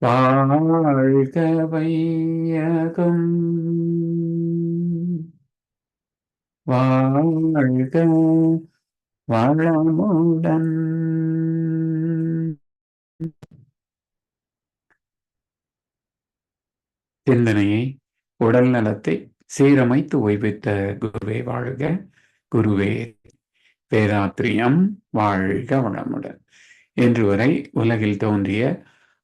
வாழ்க வையகம் வாழ்க வளமுடன். சிந்தனையை உடல் நலத்தை சீரமைத்து ஓய்வித்த குருவே வாழ்க. குருவே வேதாத்திரியம் வாழ்க வளமுடன். இன்று வரை உலகில் தோன்றிய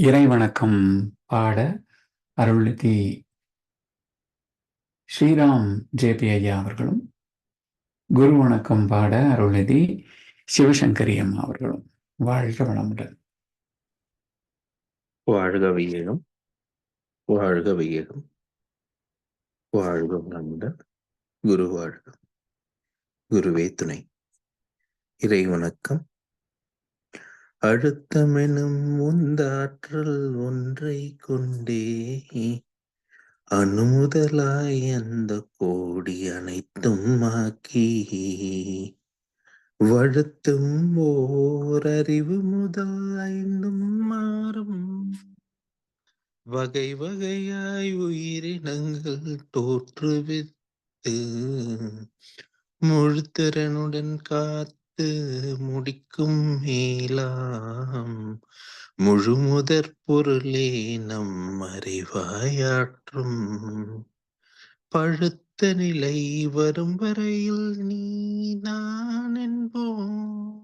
இறை வணக்கம் பாட அருள்நிதி ஸ்ரீராம் ஜேபி ஐயா அவர்களும் குரு வணக்கம் பாட அருள்நிதி சிவசங்கரி அம்மா அவர்களும். வாழ்க வளமுடன். வாழ்க வையகம் வாழ்க வையகம் வாழ்க வளமுடன். குரு வாழ்க குருவே துணை. இறை வணக்கம் அழுத்தமெனும் உந்தாற்றல் ஒன்றை கொண்டே. அணுமுதலாய் அந்த கோடி அனைத்தும் ஆக்கி. வழுத்தும் ஓரறிவு அறிவு முதல் ஐந்தும் மாறும் வகை வகையாய் உயிரினங்கள் தோற்றுவித்து. முழுத்திறனுடன் காத்து முடிக்கும் மேலாம். முழு முதற் பொருளே நம் அறிவாயாற்றும். பழுத்த நிலை வரும் வரையில் நீ நான் என்போம்.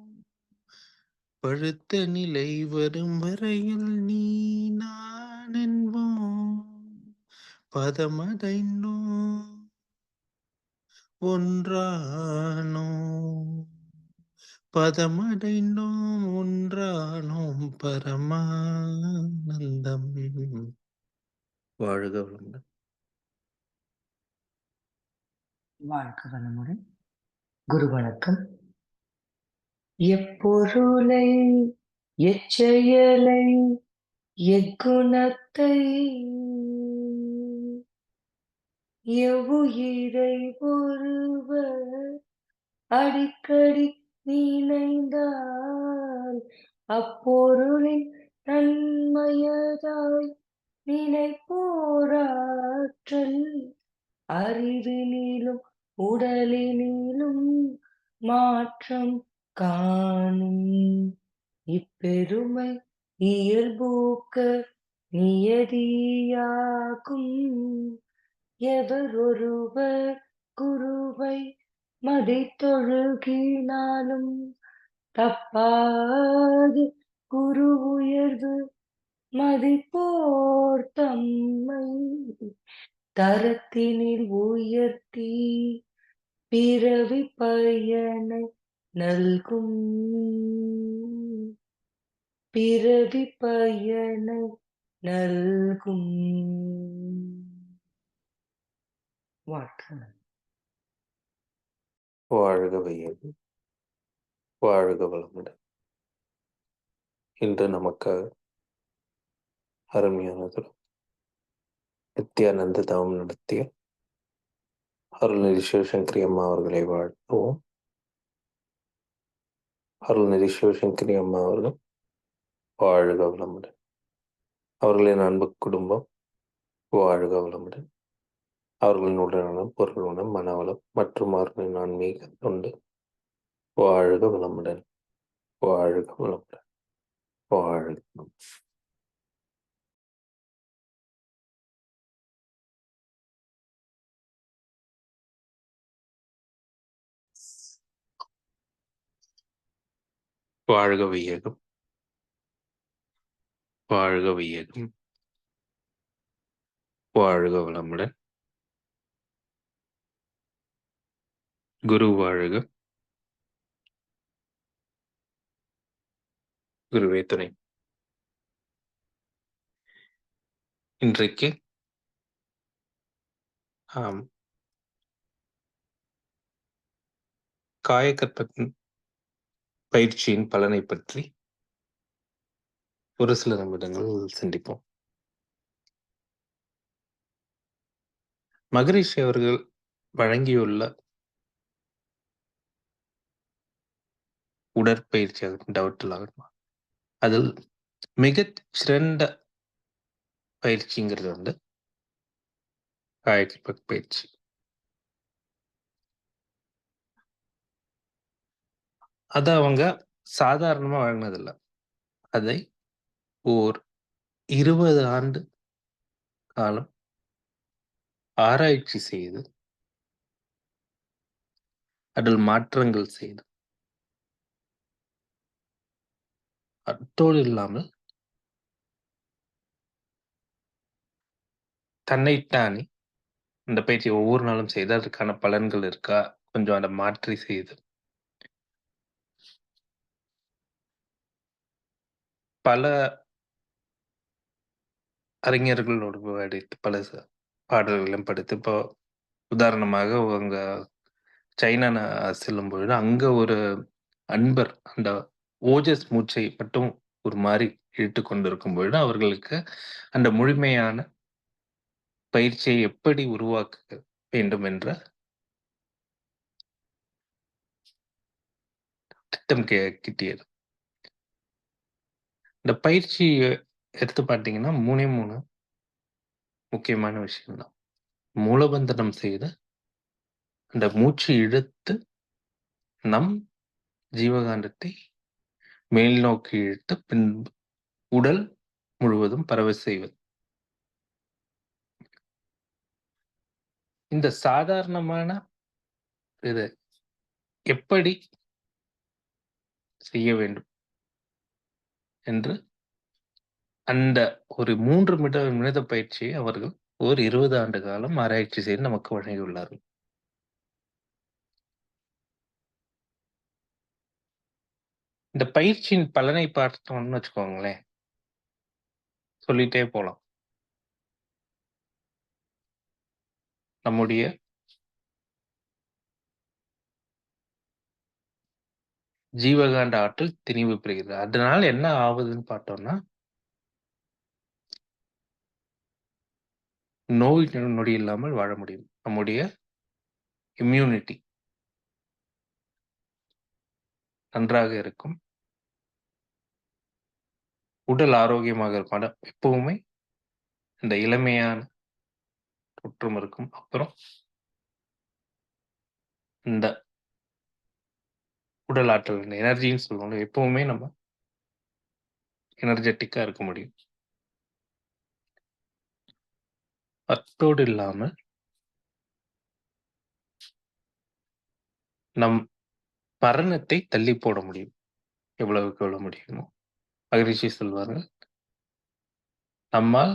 பழுத்த நிலை வரும் வரையில் நீ நான் என்போம். பதமடைந்தோம். ஒன்றானோ பதமடைந்தோம் ஒன்றானோம் பரமானந்தம். வாழ்க வளமுடன். வாழ்க வளமுடன். குரு வணக்கம். எப்பொருளை எச்செயலை எக்குணத்தை எவ்வுயிரை ஒருவர் அடிக்கடி நினைந்தால் அப்பொருளின் தன்மையதாய் நினைப்போராற்றல். அறிவினிலும் உடலினிலும் மாற்றம் காணும். இப்பெருமை இயல்பூக்க நியதியாகும். எவர் ஒருவர் குருவை மதித்தொழுகினாலும் தப்பாது குரு உயர்வு மதிப்போர் தம்மை தரத்தினில் உயர்த்தி பிறவி பயனை நல்கும். பிறவி பயனை நல்கும். வாழ்க்கை வாழ்க வையது வாழ்க வளமுடன் இன்று நமக்காக அருமையானதுடன் நித்யானந்த தவம் நடத்திய அருள்நிதி சிவசங்கரி அம்மா அவர்களை வாழ்த்துவோம். அருள்நிதி சிவசங்கரி அம்மா அவர்கள் வாழ்க வளமுடன் அவர்களின் அன்பு குடும்பம் வாழ்க வளமுடன் அவர்களின் உடல்நலம் பொருளுடன் மனவளம் மற்றும் அவர்களின் ஆன்மீக தொண்டு. வாழ்க வளமுடன். வாழ்க வளமுடன். வாழ்க வாழ்க வையகம் வாழ்க வையகம் வாழ்க வளமுடன். குரு வாழ்க. குருவே துணை. இன்றைக்கு ஆம். காயக்கற்ப பயிற்சியின் பலனை பற்றி ஒரு சில நிமிடங்கள் சிந்திப்போம். மகரிஷி அவர்கள் வழங்கியுள்ள உடற்பயிற்சி ஆகட்டும் டவுட்டில் ஆகட்டும் அதில் மிக சிறந்த பயிற்சிங்கிறது வந்து காயக்கற்ப பயிற்சி. அதை அவங்க சாதாரணமாக வழங்கினதில்லை. அதை ஓர் இருபது ஆண்டு காலம் ஆராய்ச்சி செய்து அதில் மாற்றங்கள் செய்து அத்தோடு இல்லாமல் தன்னைத்தானே இந்த பயிற்சி ஒவ்வொரு நாளும் செய்து அதற்கான பலன்கள் இருக்கா? கொஞ்சம் அதை மாற்றி செய்து. பல அறிஞர்களோடு படித்து பல ச- பாடல்களும் படித்து இப்போ உதாரணமாக அவங்க சைனா செல்லும் பொழுது அங்க ஒரு அன்பர் அந்த ஓஜஸ் மூச்சை மட்டும் ஒரு மாதிரி இழுத்து கொண்டிருக்கும் பொழுது அவர்களுக்கு அந்த முழுமையான பயிற்சியை எப்படி உருவாக்க வேண்டும் என்ற திட்டம் கிட்டியது. இந்த பயிற்சி எடுத்து பார்த்தீங்கன்னா மூணே மூணு முக்கியமான விஷயம்தான். மூலபந்தனம் செய்து அந்த மூச்சு இழுத்து நம் ஜீவகாந்தத்தை மேல் நோக்கி இழுத்து பின் உடல் முழுவதும் பரவ செய்வது. இந்த சாதாரணமான இது எப்படி செய்ய வேண்டும்? என்று அந்த ஒரு மூன்று மிட நிமிட பயிற்சியை அவர்கள் ஒரு இருபது ஆண்டு காலம் ஆராய்ச்சி செய்து நமக்கு வழங்கியுள்ளார்கள். இந்த பயிற்சியின் பலனை பார்த்தோம்னு வச்சுக்கோங்களேன். சொல்லிட்டே போலாம். நம்முடைய ஜீவகாண்ட ஆற்றல் திணிவு பெறுகிறது. அதனால என்ன ஆகுதுன்னு பார்த்தோம்னா நோய் நொடி இல்லாமல் வாழ முடியும். நம்முடைய இம்யூனிட்டி நன்றாக இருக்கும். உடல் ஆரோக்கியமாக இருக்கும் ஆனா எப்பவுமே இந்த இளமையான தோற்றம் இருக்கும். அப்புறம் இந்த உடல் ஆற்றல் இந்த எனர்ஜின்னு சொல்லுவாங்க எப்பவுமே நம்ம எனர்ஜெட்டிக்கா இருக்க முடியும். அத்தோடு இல்லாமல் நம் மரணத்தை தள்ளி போட முடியும். எவ்வளவுக்கு எவ்வளவு முடியுமோ. மகரிஷி சொல்வார்கள். நம்மால்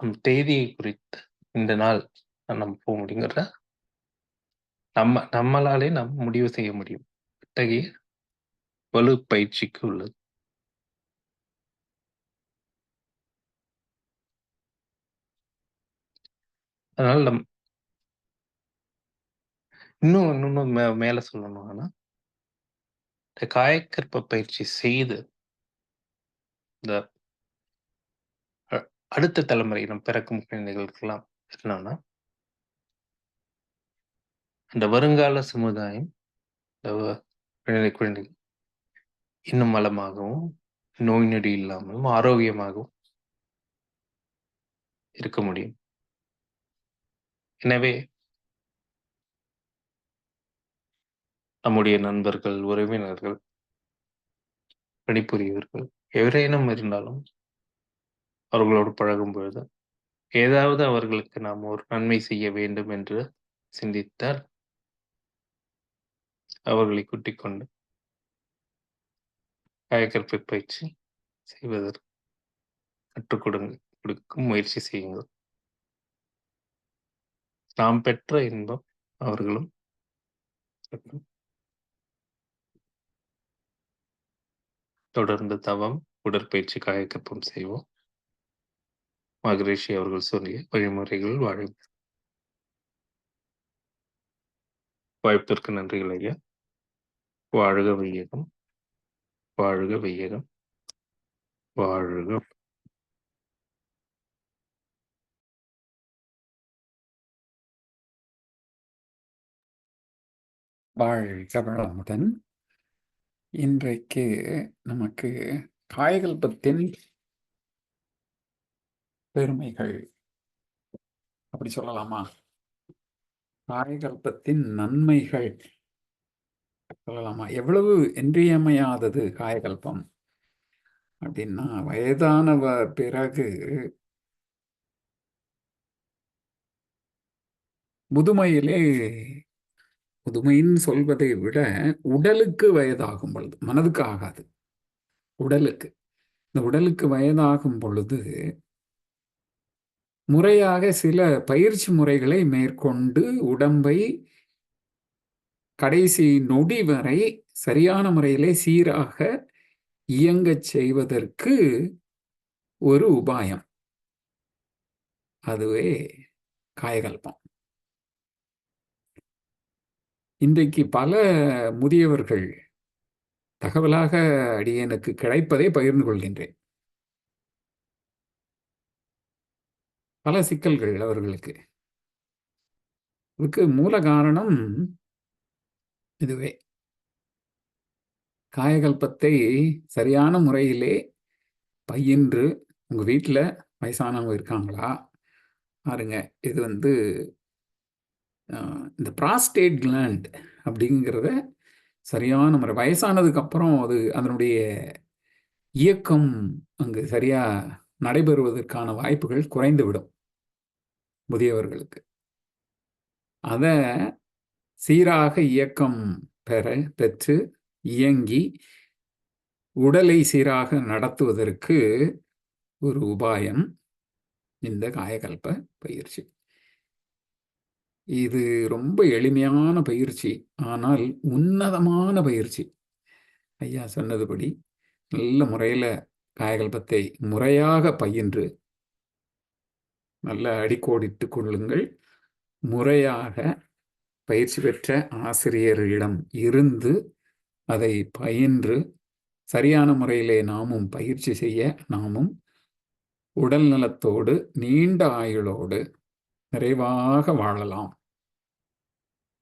நம் தேதியை குறித்து இந்த நாள் நம்ம போக முடியுங்கிற நம்ம நம்மளாலே நாம் முடிவு செய்ய முடியும். இத்தகைய வலு பயிற்சிக்கு உள்ளது. அதனால நம் இன்னும் இன்னொன்னு மே மேல சொல்லணும்னா இந்த காயக்கற்ப பயிற்சி செய்து இந்த அடுத்த தலைமுறை நம் பிறக்கும் குழந்தைகளுக்கெல்லாம் என்னன்னா அந்த வருங்கால சமுதாயம் இந்த குழந்தை குழந்தைகள் இன்னும் மலமாகவும் நோய் நொடி இல்லாமலும் ஆரோக்கியமாகவும் இருக்க முடியும். எனவே நம்முடைய நண்பர்கள் உறவினர்கள் பணிபுரியவர்கள் எவரேனும் இருந்தாலும் அவர்களோடு பழகும் பொழுது ஏதாவது அவர்களுக்கு நாம் ஒரு நன்மை செய்ய வேண்டும் என்று சிந்தித்தால் அவர்களை கூட்டிக் கொண்டு காயக்கற்பை பயிற்சி செய்வதற்கு கற்றுக் கொடுங்க கொடுக்கும் முயற்சி செய்யுங்கள். நாம் பெற்ற இன்பம் அவர்களும் தொடர்ந்து தவம் உடற்பயிற்சி காயக்கப்பம் செய்வோம். மகரிஷி அவர்கள் சொல்லிய வழிமுறைகள் வாழும் வாய்ப்பிற்கு நன்றிகள் ஐயா. வாழ்க வையகம். வாழ்க வையகம். வாழ்க. வாழ்க வளமுடன். இன்றைக்கு நமக்கு காயகல்பத்தின் பெருமைகள் அப்படி சொல்லலாமா? காயகல்பத்தின் நன்மைகள் சொல்லலாமா? எவ்வளவு இன்றியமையாதது காயகல்பம் அப்படின்னா வயதானவ பிறகு முதுமையிலே புதுமைன்னு சொல்வதை விட உடலுக்கு வயதாகும் பொழுது மனதுக்கு ஆகாது. உடலுக்கு. இந்த உடலுக்கு வயதாகும் பொழுது முறையாக சில பயிற்சி முறைகளை மேற்கொண்டு உடம்பை கடைசி நொடி வரை சரியான முறையிலே சீராக இயங்கச் செய்வதற்கு ஒரு உபாயம். அதுவே காயகல்பம். இன்றைக்கு பல முதியவர்கள் தகவலாக அடியனுக்கு கிடைப்பதை பகிர்ந்து கொள்கின்றேன். பல சிக்கல்கள் அவர்களுக்கு. இதுக்கு மூல காரணம் இதுவே. காயகல்பத்தை சரியான முறையிலே பயின்று உங்க வீட்டில் வயசானவங்க இருக்காங்களா? பாருங்க இது வந்து இந்த ப்ராஸ்டேட் கிளாண்ட் அப்படிங்கிறத சரியான நம்ம வயசானதுக்கு அப்புறம் அது அதனுடைய இயக்கம் அங்கு சரியாக நடைபெறுவதற்கான வாய்ப்புகள் குறைந்துவிடும் முதியவர்களுக்கு. அதை சீராக இயக்கம் பெற பெற்று இயங்கி உடலை சீராக நடத்துவதற்கு ஒரு உபாயம் இந்த காயகல்ப பயிற்சி. இது ரொம்ப எளிமையான பயிற்சி. ஆனால் உன்னதமான பயிற்சி. ஐயா சொன்னதுபடி நல்ல முறையில் காயகல்பத்தை முறையாக பயின்று நல்ல அடிக்கோடிட்டு கொள்ளுங்கள். முறையாக பயிற்சி பெற்ற ஆசிரியரிடம் இருந்து அதை பயின்று சரியான முறையிலே நாமும் பயிற்சி செய்ய நாமும் உடல் நலத்தோடு நீண்ட ஆயுளோடு நிறைவாக வாழலாம்.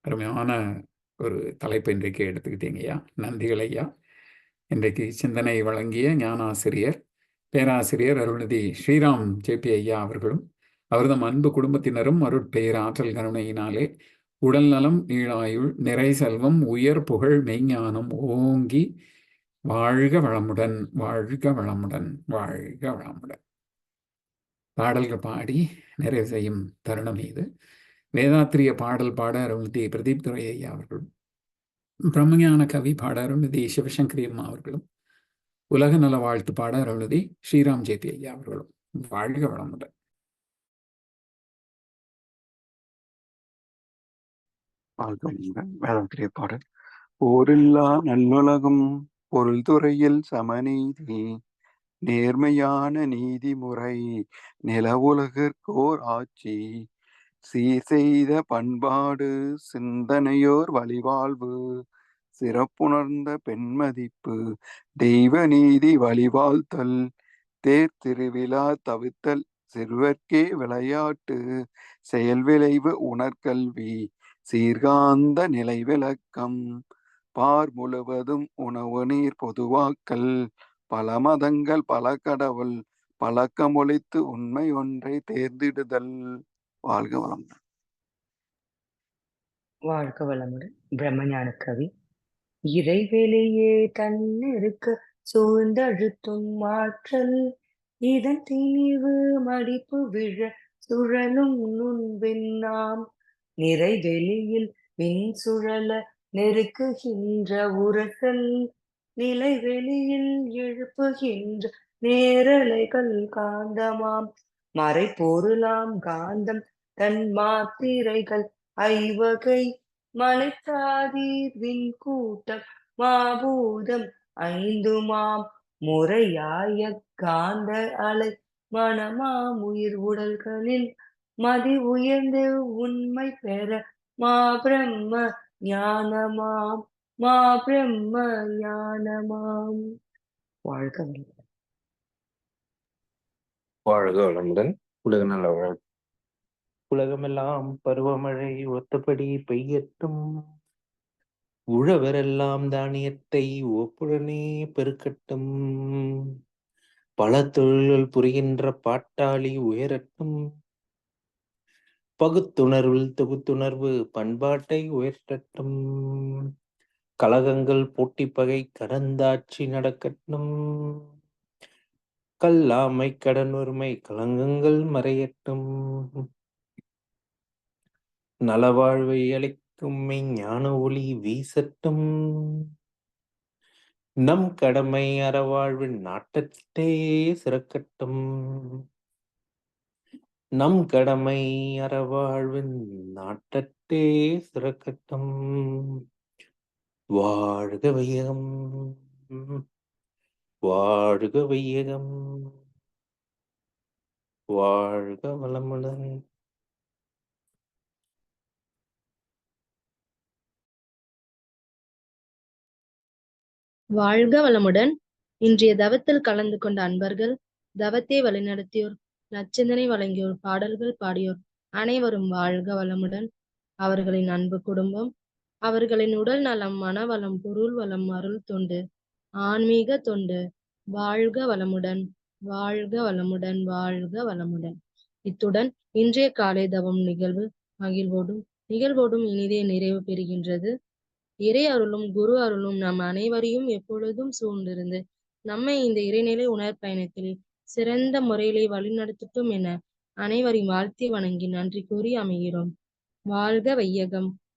அருமையான ஒரு தலைப்பு இன்றைக்கு எடுத்துக்கிட்டீங்க ஐயா. நன்றிகள் ஐயா. இன்றைக்கு சிந்தனை வழங்கிய ஞானாசிரியர் பேராசிரியர் அருள்நிதி ஸ்ரீராம் ஜேபி ஐயா அவர்களும் அவர்தம் அன்பு குடும்பத்தினரும் அருட்பெயர் ஆற்றல் கருணையினாலே உடல் நலம் நீளாயுள் நிறை செல்வம் உயர் புகழ் மெய்ஞானம் ஓங்கி வாழ்க வளமுடன் வாழ்க வளமுடன் வாழ்க வளமுடன். பாடல்கள் பாடி நிறைவு செய்யும் தருணம் இது. வேதாத்திரிய பாடல் பாட அருள்நிதி பிரதீப் துரை ஐயா அவர்களும். பிரம்மஞான கவி பாட அருள்நிதி சிவசங்கரி அம்மா அவர்களும். உலக நல வாழ்த்து பாட அருள்நிதி ஸ்ரீராம் ஜேபி ஐயா அவர்களும். வாழ்க வளமுடன். வேதாத்திரிய பாடல். போரில்லா நல்லுலகம் பொருள் துறையில் சமநீதி. நேர்மையான நீதிமுறை நிலவுலகிற்கோர் ஆட்சி சீர் செய்த பண்பாடு சிந்தனையோர் வழிவாழ்வு சிறப்புணர்ந்த பெண்மதிப்பு தெய்வ நீதி வழிவாழ்த்தல் தேர் திருவிழா தவித்தல் சிறுவர்க்கே விளையாட்டு செயல் விளைவு உணர்கல்வி சீர்காந்த நிலை விளக்கம் பார் முழுவதும் உணவு நீர் பொதுவாக்கல் பல மதங்கள் பல கடவுள் பழக்கமொழித்து உண்மை ஒன்றை தேர்ந்திடுதல். வாழ்க வளம் வாழ்க வளமுடன். பிரம்மஞான கவி. இறைவெளியே தன்னிருக்க சூழ்ந்தழுத்தும் மாற்றல் இதன் திணிவு மடிப்பு விழ சுழலும் நுண் நிறை நிறைவெளியில் விண் சுழல நெருக்குகின்ற உரசல். நிலைவெளியில் எழுப்புகின்ற நேரலைகள் காந்தமாம். மறைப்பொருளாம் காந்தம் தன் மாத்திரைகள் ஐவகை மலைத்தாதீர் வின் கூட்டம் மாபூதம் ஐந்துமாம். முறையாய காந்த அலை மனமாம் உயிர் உடல்களில் மதி உயர்ந்து உண்மை பெற மா பிரம்ம ஞானமாம். மா பிரம்ம ஞானமாம் வாழ்க வளமுடன். வாழ்க வளமுடன். உலக நல்ல வாழ் உலகமெல்லாம் பருவமழை ஒத்தபடி பெய்யட்டும். உழவரெல்லாம் தானியத்தை ஒப்புடனே பெருக்கட்டும். பல தொழில்கள் புரிகின்ற பாட்டாளி உயரட்டும். பகுத்துணர்வில் தொகுத்துணர்வு பண்பாட்டை உயர்த்தட்டும். கலகங்கள் போட்டி பகை கடந்தாட்சி நடக்கட்டும். கல்லாமை கடன் உரிமை கலங்கங்கள் மறையட்டும். நலவாழ்வை அளிக்கும் ஞான ஒளி வீசட்டும். நம் கடமை அறவாழ்வின் நாட்டத்தே சிறக்கட்டும். நம் கடமை அறவாழ்வின் நாட்டத்தே சிறக்கட்டும். வாழ்க வையகம். வாழ்க வையகம். வாழ்க வளமுடன். வாழ்க வளமுடன். இன்றைய தவத்தில் கலந்து கொண்ட அன்பர்கள் தவத்தை வழிநடத்தியோர் நச்சந்தனை வழங்கியோர் பாடல்கள் பாடியோர் அனைவரும் வாழ்க வளமுடன். அவர்களின் அன்பு குடும்பம் அவர்களின் உடல் நலம் மனவளம் பொருள் வளம் அருள் தொண்டு ஆன்மீக தொண்டு வாழ்க வளமுடன் வாழ்க வளமுடன் வாழ்க வளமுடன். இத்துடன் இன்றைய காலை தவம் நிகழ்வு மகிழ்வோடும். நிகழ்வோடும் இனிதே நிறைவு பெறுகின்றது. இறை அருளும் குரு அருளும் நம் அனைவரையும் எப்பொழுதும் சூழ்ந்திருந்து நம்மை இந்த இறைநிலை உணர் பயணத்தில் சிறந்த முறையிலே வழிநடத்தட்டும் என அனைவரையும் வாழ்த்தி வணங்கி நன்றி கூறி அமைகிறோம். வாழ்க வையகம்.